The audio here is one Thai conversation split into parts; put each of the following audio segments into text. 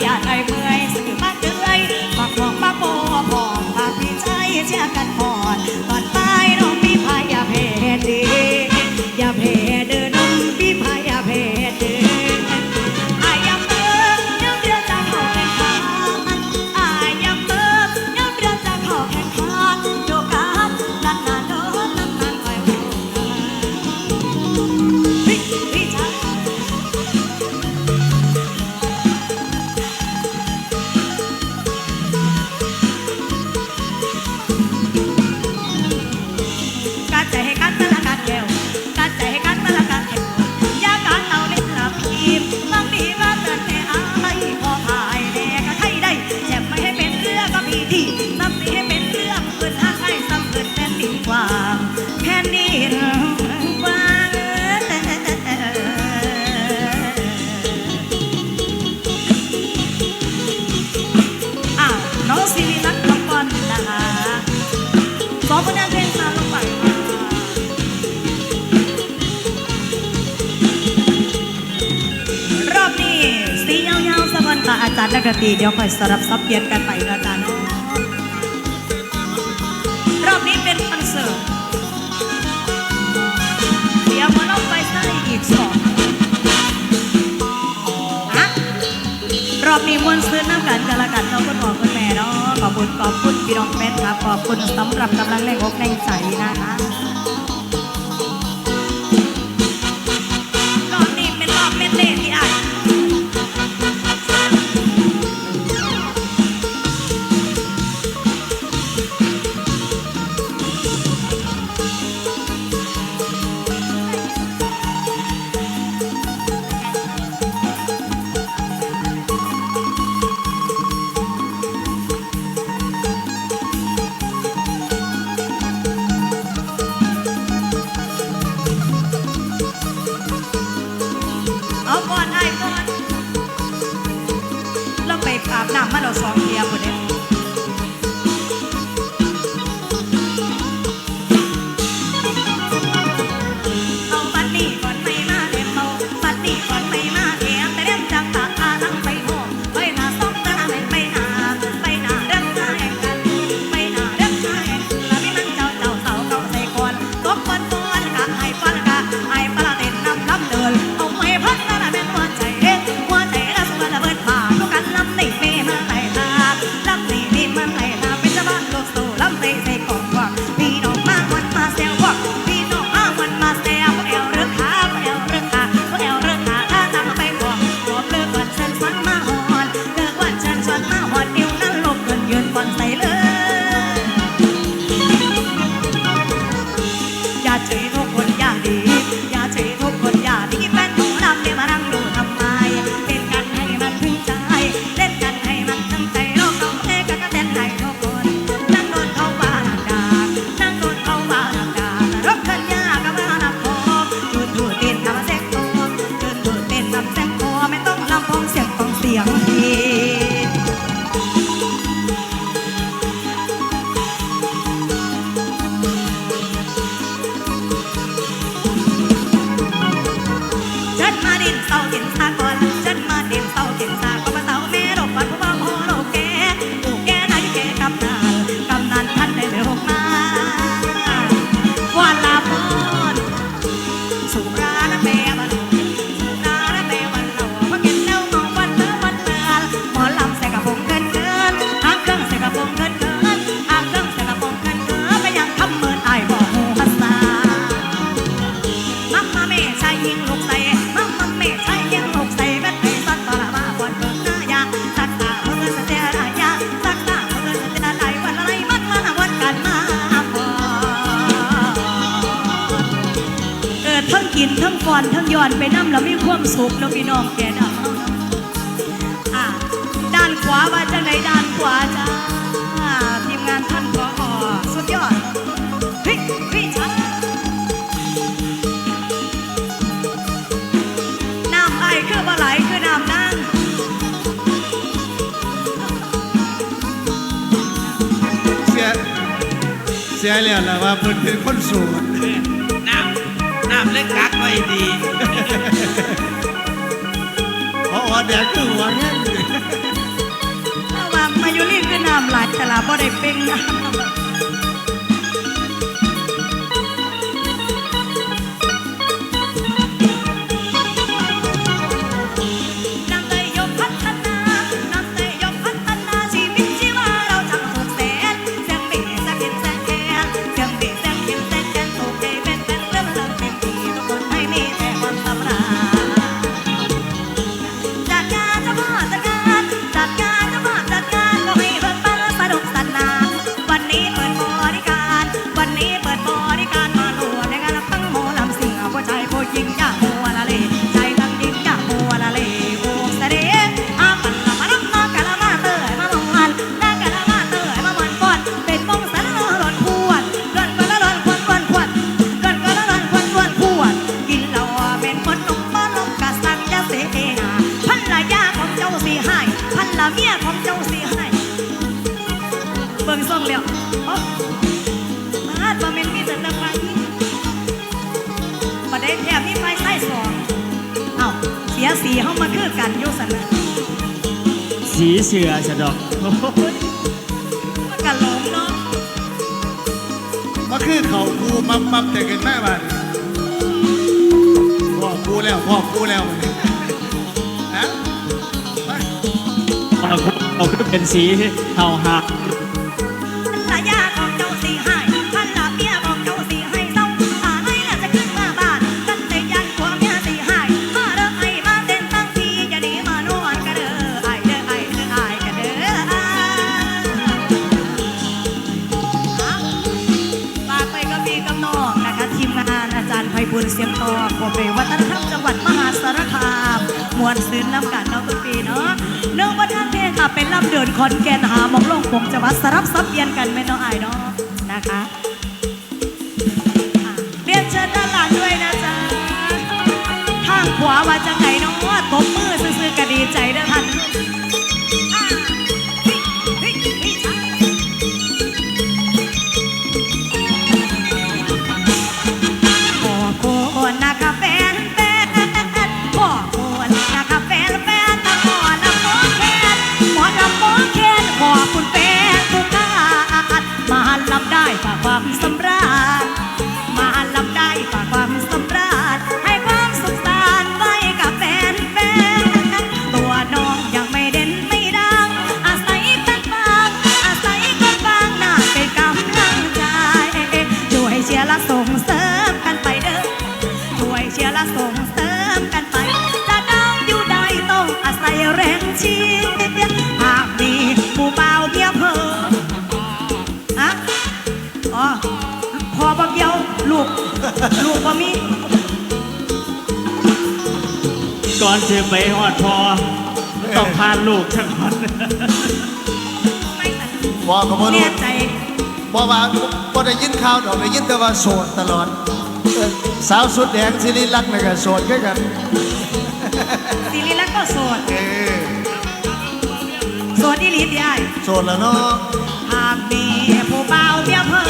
อย่าใด้เมื่อยสื่อมาเตยฝากบอกมาบอกบอกฝากพี่ใจเชื่อกันก่อน นักดนตรีเดี๋ยวคอยสลับซับเปลี่ยนกันไปนะจ๊ะเนาะรอบนี้เป็นคอนเสิร์ตเดี๋ยวมาเล่าไปใต้อีกสองฮะรอบนี้มวนซื้อน้ำกันกัละกันเราก็บอคุณแม่เนาะขอบคุณขอบคุณพี่น้องแฟนครับขอบคุณสำหรับกำลังแรงอกแรงใจนะคะรอบนี้เป็นรอบเม็ดเล่ที่อ่านินทั้งฟอนทั้งย้อนไปน้ำเราไมีความสุขเราไพี่นองแกดำอะด้านขวาว่าจะไหนด้านขวาจ้าทีมงานท่านขออสุดยอดเฮ้ยเฮ้ยจ้านำไอคือปลาไหลคือนำนั่งเสียเสียแล้วละว่าเพิ่นเป็นคนสูง เล็กกักไว้ดีเพราะว่าดกคือหัวแน่น ระวังมายุรีคือน้ำไหลแต่ละบ่ได้เป่งน้ำ อยไส่สองเอ้าเสียสีเข้ามาคือกันโยสันะสีเสือสะดอกกันหลมเนาะมาคือเขากูมับมับแต่กันแม่บ้านพ่อกูแล้วพ่อกูแล้วนะเอเอาคือเป็นสีเฮาหัก ด้วยวัฒนธรรมจังหวัดมหาสารคาม มวลซื้นน้ำกันเนาะทุกปีเนาะเนื่องวัฒนเพลค่ะเป็นลำเดินคอนแกนหามองลงผมจะวัดสรับซับเยียนกันไม่น้องอายเนาะนะคะ สำรา อ๋อพอบ่เกียวลูก ลูกบ่มีก่อนจะไปหอดพอต้องพาลูกทั้งหมดพอก็บ่รู้แน่ใจบ่ว่าพอได้ยินข่าวดอกได้ยินแต่ว่าโสดตลอดสาวสุดแดงสิริลักษณ์นี่ก็โสดคือกัน สิริลักษณ์ก็โสด โสดีหลีติอ้ายโสดแล้วเนาะหากมีผู้เบาวเบี้ยเพิ่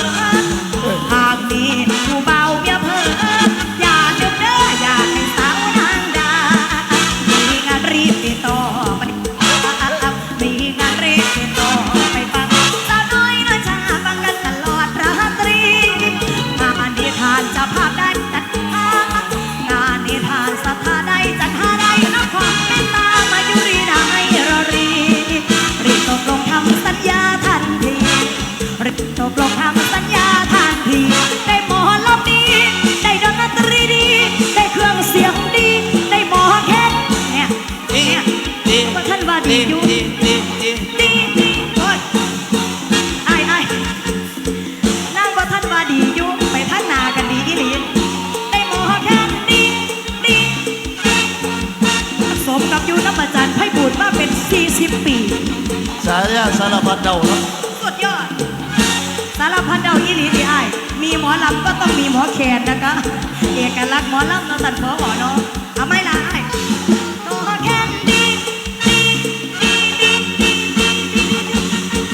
40 ปี สารยาสารพัดเดาเนะสุดยอด สารพัดเดาอีหลีดีไอามีหมอลำก็ต้องมีหมอแขนนะคะ เอกลักษณ์หมอลำเราสั่นหมอหมอเนาะเอาไม่ะไอ้ตัวแคนี้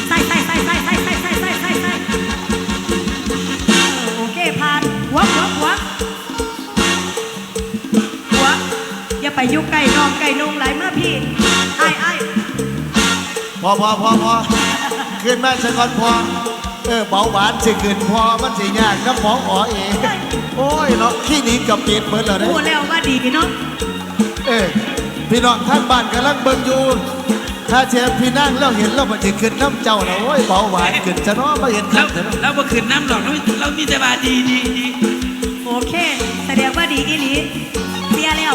ใส่ใส่ใส่ใส่ใส่ใส่ใส่ใส่ใส่โอเคผ่านหัวหัวหัวหัวอย่าไปยุ่งใกล้นองใกล้นุ่งหลายเมื่อพี่ พอพอพอพอขึ้นแม่สะก่อนพอเออเบาหวานสิขึ้นพอมันสิยากน้ำหมองอ๋อเองโอ้ยเนาะขี้หนี้กับเปียดเบิดเลยพูดแล้วว่าดีเนาะเออพี่น้องท่านบ้านกำลังเบิ่งอยู่ถ้าเชฟพี่นั่งเราเห็นเราบันทึกขึ้นน้ำเจ้าเราโอ้ยเบาหวานขึ้นจะน้อมาเห็นครับเราบ่ขึ้นน้ำหรอกเรามีแต่บาดีดีดีโอเคแต่เดี๋ยว่าดีอีหลีเสียแล้ว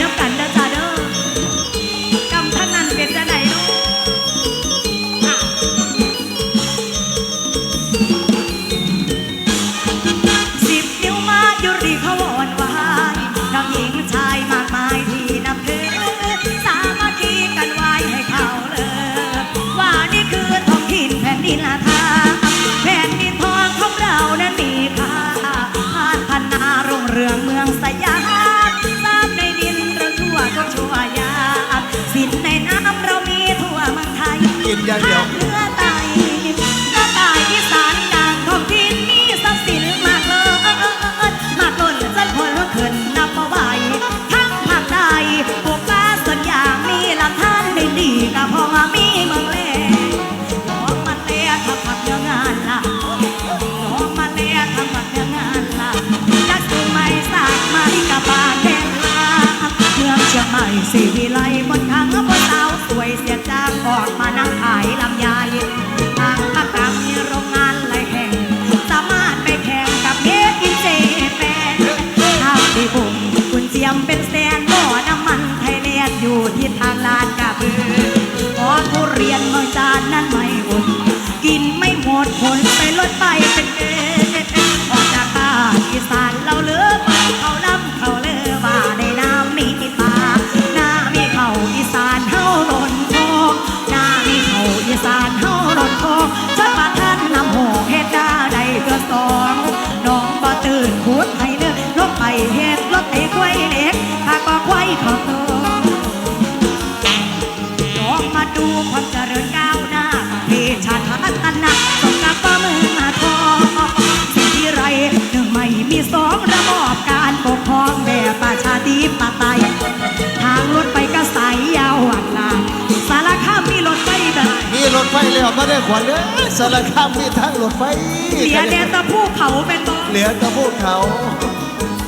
น้ำกัน เดียว แล้วมาได้ขวัญเลยสารคามมีทางรถไฟเหลือแดนตะภูเขาเป็นบ่เหลือแต่พวกเขา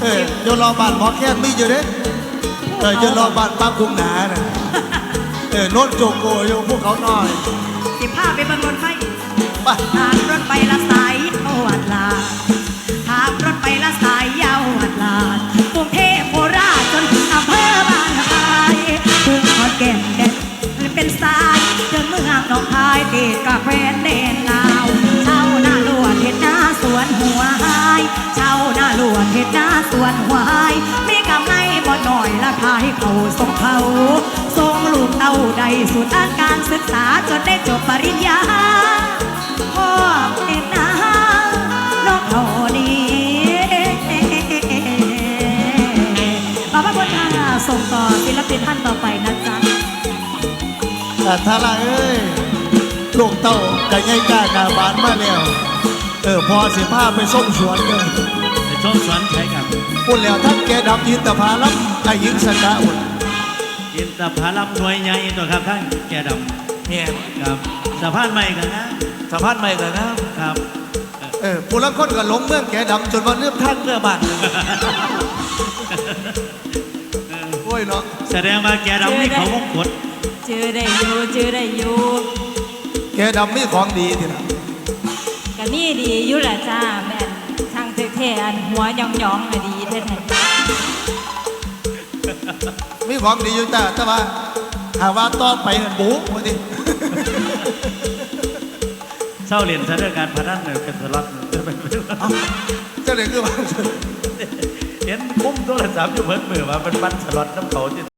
เออโยนรอบานหมอแค่มีอยู่เด้เออโยนรอบานป้าคุ้งหนาน่ะเออโน้นโจโกอยู่พวกเขาหน่อยสิพาไปบนรถไฟไปทางรถไฟละายติดกับแควนแดนลาวเช่าหน้าลวดเห็ดหน้าสวนหัวหายเช่าหน้าลวดเห็ดหน้าสวนหัวหายมีกำไรบ่หน่อยราคาให้เขาส่งเขาส่งลูกเต้าใดสุดด้านการศึกษาจนได้จบปริญญาพ่อเป็นนาน้องเขาดีขอบพระคุณค่ะส่งต่อศิลปินท่านต่อไปนะจ๊ะ แต่ทาราเอ้ย ลูกเต้ากันง่ายกล้ากาบานมาแล้ว เออพอสิพาไปส้มสวนเลยไปชมสวนใช้กับพูดแล้วทั้งแกดำยินตะพาลับไอ้หญิงสกาอุ่นอินตผลัมหน่วยใหญ่ตัวครับท่านแกดเนี่ยำครับสะพานใหม่กันนะสะพานใหม่กันนะครับ เออผู้ละคนก็หลงเมืองแกดำจนวันเลือกทางเลือกบ้านโอ้ยเนาะแสดงว่าแกดำนี่เขาวงกดชื่อได้อยู่ชื่อได้อยู่ แกดำมีของดีทีละก็มีดีอยู่แหละจ้าแม่นทางเท่ๆอันหัวหยองๆน่ะดีแท้มีของดีอยู่จ้าแต่ว่าหาว่าต่อไปนั่นบู๊มาดิเศร้าเหรียญซะเรื่องการพนันเนี่ยเป็นสล็อตเอ้าเจ้าเด็กคือว่าเห็นคุ้มโทรศัพท์อยู่เพิ่นมือว่าเป็นบัตรสล็อตน้ำเขาที่